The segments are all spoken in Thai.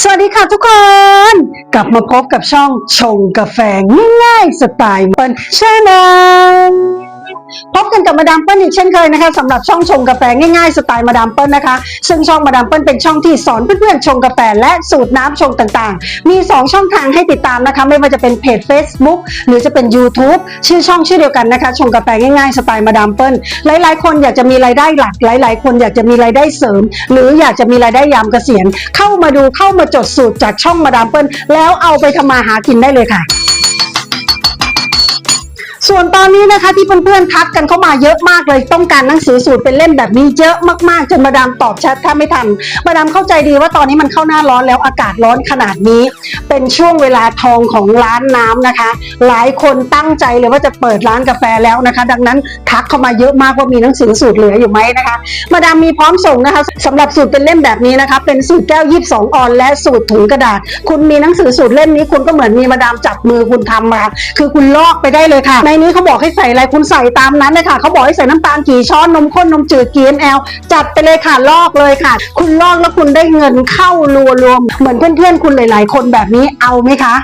สวัสดีค่ะทุกคน กลับมาพบกับช่องชงกาแฟง่ายๆสไตล์เปิ้ลชาแนล พบกันกับมาดามเปิ้ลอีกเช่นเคยนะคะสำหรับช่องชงกาแฟง่ายๆสไตล์มาดามเปิ้ลนะคะ ซึ่งช่องมาดามเปิ้ลเป็นช่องที่สอนเพื่อนๆชงกาแฟและสูตรน้ำชงต่างๆ มี 2 ช่องทางให้ติดตามนะคะ ไม่ว่าจะเป็นเพจ Facebook หรือจะเป็น YouTube ชื่อช่องชื่อเดียวกันนะคะ ชงกาแฟง่ายๆสไตล์มาดามเปิ้ลหลายๆ คนอยากจะมีรายได้หลักหลาย ๆ คนอยากจะมีรายได้เสริม หรืออยากจะมีรายได้ยามเกษียณ เข้ามาดูเข้ามาจดสูตรจากช่องมาดามเปิ้ลแล้วเอาไปทำมาหากินได้เลยค่ะ ส่วนตอนนี้นะคะที่เพื่อนๆทักกันเข้ามาเยอะมากเลย ต้องการหนังสือสูตรเป็นเล่มแบบนี้เยอะมากๆจนมาดามตอบแชทถ้าไม่ทันมาดามเข้าใจดีว่าตอนนี้มันเข้าหน้าร้อนแล้วอากาศร้อนขนาดนี้ เป็นช่วงเวลาทองของร้านน้ำนะคะ หลายคนตั้งใจเลยว่าจะเปิดร้านกาแฟแล้วนะคะ ดังนั้นทักเข้ามาเยอะมากว่ามีหนังสือสูตรเหลืออยู่ไหมนะคะ มาดามมีพร้อมส่งนะคะสำหรับสูตรเป็นเล่มแบบนี้นะคะ เป็นสูตรแก้วยีบสองออนและสูตรถุงกระดาษ คุณมีหนังสือสูตรเล่มนี้คุณก็เหมือนมีมาดามจับมือคุณทำมาคือคุณลอกไปได้เลยค่ะในนี้เขาบอกให้ใส่อะไรคุณใส่ตามนั้นเลยค่ะเขาบอกให้ใส่น้ำตาลกี่ช้อนนมข้นนมจืดกี่ ml จัดไปเลยค่ะลอกเลยค่ะ คุณลอกแล้วคุณได้เงินเข้ารัวรวมเหมือนเพื่อนๆคุณหลาย ๆ คนแบบนี้เอาไหมคะ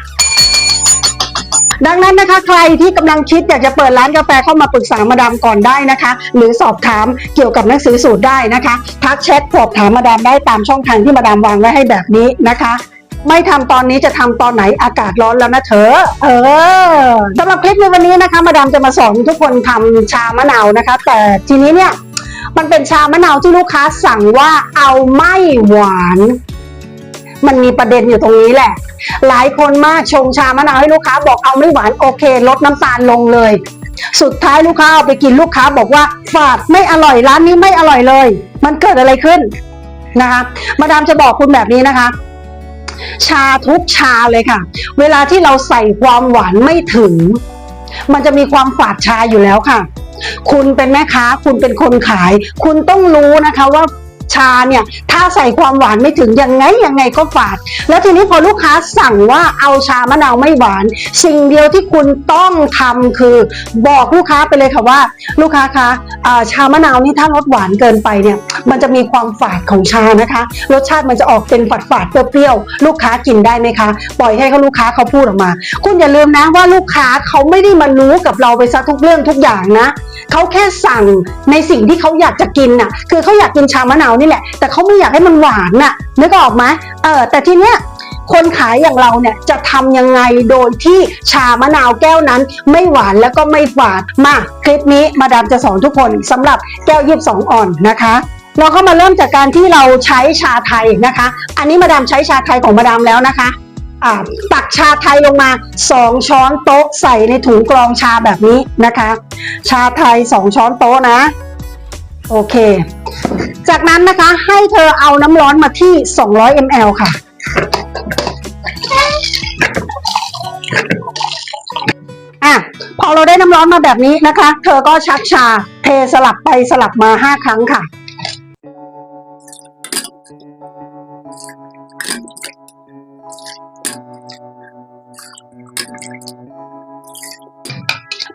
ดังนั้นนะคะใครที่กำลังคิดอยากจะเปิดร้านกาแฟเข้ามาปรึกษามาดามก่อนได้นะคะ หรือสอบถามเกี่ยวกับหนังสือสูตรได้นะคะ ทักแชทสอบถามมาดามได้ตามช่องทางที่มาดามวางไว้ให้แบบนี้นะคะ ไม่ทำตอนนี้จะทำตอนไหนอากาศร้อนแล้วนะเธอ เออสำหรับคลิปในวันนี้นะคะ มาดามจะมาสอนทุกคนทำชามะนาวนะคะ แต่ทีนี้เนี่ย มันเป็นชามะนาวที่ลูกค้าสั่งว่าเอาไม่หวาน มันมีประเด็นอยู่ตรงนี้แหละ หลายคนมากชงชามะนาวให้ลูกค้าบอกเอาไม่หวานโอเค ลดน้ำตาลลงเลย สุดท้ายลูกค้าเอาไปกินลูกค้าบอกว่าฝาดไม่อร่อยร้านนี้ไม่อร่อยเลย มันเกิดอะไรขึ้นนะคะ มาดามจะบอกคุณแบบนี้นะคะ ชาทุกชาเลยค่ะ เวลาที่เราใส่ความหวานไม่ถึง มันจะมีความฝาดชาอยู่แล้วค่ะ คุณเป็นแม่ค้า คุณเป็นคนขาย คุณต้องรู้นะคะว่าชาเนี่ย ถ้าใส่ความหวานไม่ถึงยังไงยังไงก็ฝาด แล้วทีนี้พอลูกค้าสั่งว่าเอาชามะนาวไม่หวาน สิ่งเดียวที่คุณต้องทำคือบอกลูกค้าไปเลยค่ะว่า ลูกค้าคะชามะนาวนี่ถ้ารสหวานเกินไปเนี่ยมันจะมีความฝาดของชานะคะ รสชาติมันจะออกเป็นฝาดฝาดๆเปรี้ยวๆลูกค้ากินได้ไหมคะ ปล่อยให้เขาลูกค้าเขาพูดออกมา คุณอย่าลืมนะว่าลูกค้าเขาไม่ได้มารู้กับเราไปซะทุกเรื่องทุกอย่างนะเขาแค่สั่งในสิ่งที่เขาอยากจะกินน่ะ คือเขาอยากกินชามะนาวนี่แหละแต่เขาไม่อยากากให้มันหวานน่ะนึกออกไหมเออแต่ทีเนี้ยคนขายอย่างเราเนี่ยจะทำยังไงโดยที่ชามะนาวแก้วนั้น ไม่หวานแล้วก็ไม่ฝาดมาคลิปนี้มาดามจะสอนทุกคนสำหรับแก้วยีบสองอ่อนนะคะ เราก็มาเริ่มจากการที่เราใช้ชาไทยนะคะ อันนี้มาดามใช้ชาไทยของมาดามแล้วนะคะตักชาไทยลงมา 2 ช้อนโต๊ะใส่ในถุงกรองชาแบบนี้นะคะ ชาไทย 2 ช้อนโต๊ะนะ โอเค จากนั้นนะคะให้เธอเอาน้ำร้อนมาที่ 200 ml ค่ะ อะ พอเราได้น้ำร้อนมาแบบนี้นะคะ เธอก็ชักชา เทสลับไปสลับมาห้าครั้งค่ะ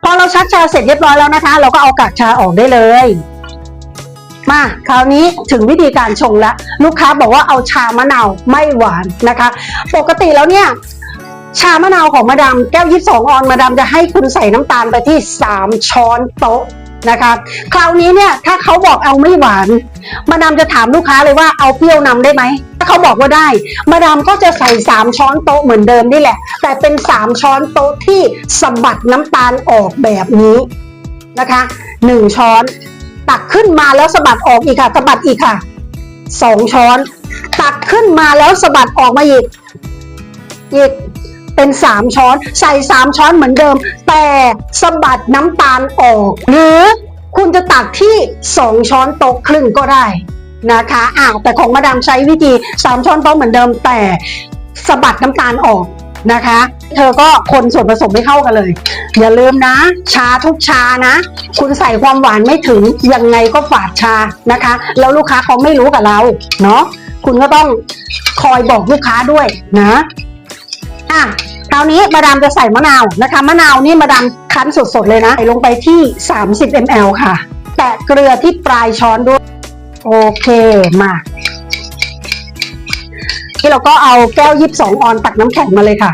พอเราชักชาเสร็จเรียบร้อยแล้วนะคะ เราก็เอากากชาออกได้เลย มาคราวนี้ถึงวิธีการชงแล้วลูกค้าบอกว่าเอาชามะนาวไม่หวานนะคะ ปกติแล้วเนี่ยชามะนาวของมาดามแก้วยี่สองออนมาดามจะให้คุณใส่น้ำตาลไปที่ 3 ช้อนโต๊ะนะคะคราวนี้เนี่ยถ้าเขาบอกเอาไม่หวาน มาดามจะถามลูกค้าเลยว่าเอาเปรี้ยวนำได้ไหมถ้าเขาบอกว่าได้ มาดามก็จะใส่ 3 ช้อนโต๊ะเหมือนเดิมนี่แหละ แต่เป็น 3 ช้อนโต๊ะที่สะบัดน้ำตาลออกแบบนี้นะคะ 1 ช้อน ตักขึ้นมาแล้วสะบัดออกอีกค่ะสะบัดอีกค่ะ2ช้อน ตักขึ้นมาแล้วสะบัดออกมาอีกอีกเป็น3ช้อน ใส่3ช้อนเหมือนเดิม แต่สะบัดน้ำตาลออก หรือคุณจะตักที่2ช้อนโต๊ะครึ่งก็ได้นะคะอ้าวแต่ของมาดามใช้วิธี3ช้อนโต๊ะเหมือนเดิม แต่สะบัดน้ำตาลออก นะคะ เธอก็คนส่วนผสมไม่เข้ากันเลย อย่าลืมนะ ชาทุกชานะ คุณใส่ความหวานไม่ถึงยังไงก็ฝาดชานะคะ แล้วลูกค้าเขาไม่รู้กับเราเนาะคุณก็ต้องคอยบอกลูกค้าด้วยนะอะคราวนี้มาดามจะใส่มะนาวนะคะ มะนาวนี่มาดามคั้นสดๆเลยนะ ใส่ลงไปที่ 30 ml ค่ะ แตะเกลือที่ปลายช้อนด้วย โอเคมา ที่เราก็เอาแก้วยีิบสองออนตักน้ำแข็งมาเลยค่ะ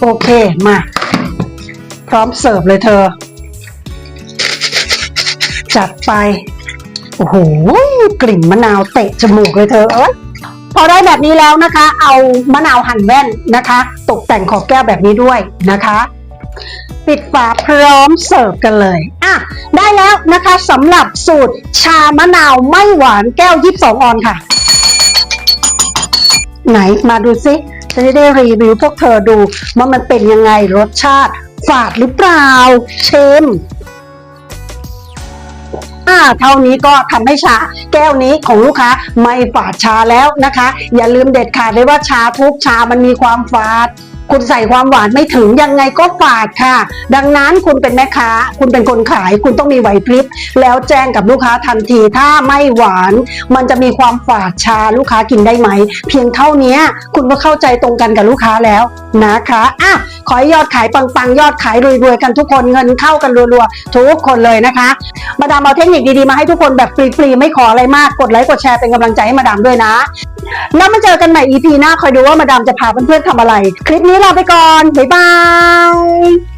โอเค มา พร้อมเสิร์ฟเลยเธอ จัดไป โอ้โห กลิ่นมะนาวเตะจมูกเลยเธอเอ้ยพอได้แบบนี้แล้วนะคะ เอามะนาวหั่นแว่นนะคะ ตกแต่งขอบแก้วแบบนี้ด้วยนะคะ ปิดฝาพร้อมเสิร์ฟกันเลย อะ ได้แล้วนะคะสำหรับสูตรชามะนาวไม่หวานแก้ว 22 ออนค่ะ ไหนมาดูซิจะได้รีวิวพวกเธอดูว่ามันเป็นยังไงรสชาติ ฝาดหรือเปล่าชิมอ่าเท่านี้ก็ทำให้ชาแก้วนี้ของลูกค้าไม่ฝาดชาแล้วนะคะ อย่าลืมเด็ดขาดเลยว่าชาทุกชามันมีความฝาด คุณใส่ความหวานไม่ถึงยังไงก็ฝาดค่ะ ดังนั้นคุณเป็นแม่ค้า คุณเป็นคนขาย คุณต้องมีไหวพริบ แล้วแจ้งกับลูกค้าทันที ถ้าไม่หวาน มันจะมีความฝาดชาลูกค้ากินได้ไหม เพียงเท่านี้คุณก็เข้าใจตรงกันกับลูกค้าแล้วนะคะอะขอให้ยอดขายปังๆ ยอดขายรวยๆ กันทุกคนเงินเข้ากันรัวๆ ทุกคนเลยนะคะ มาดามเอาเทคนิคดีๆ มาให้ทุกคนแบบฟรีๆ ไม่ขออะไรมาก กดไลค์กดแชร์เป็นกำลังใจให้มาดามด้วยนะ แล้วมาเจอกันใหม่ EP หน้าคอยดูว่ามาดามจะพาเพื่อนๆทำอะไร คลิปนี้ลาไปก่อน บ๊ายบาย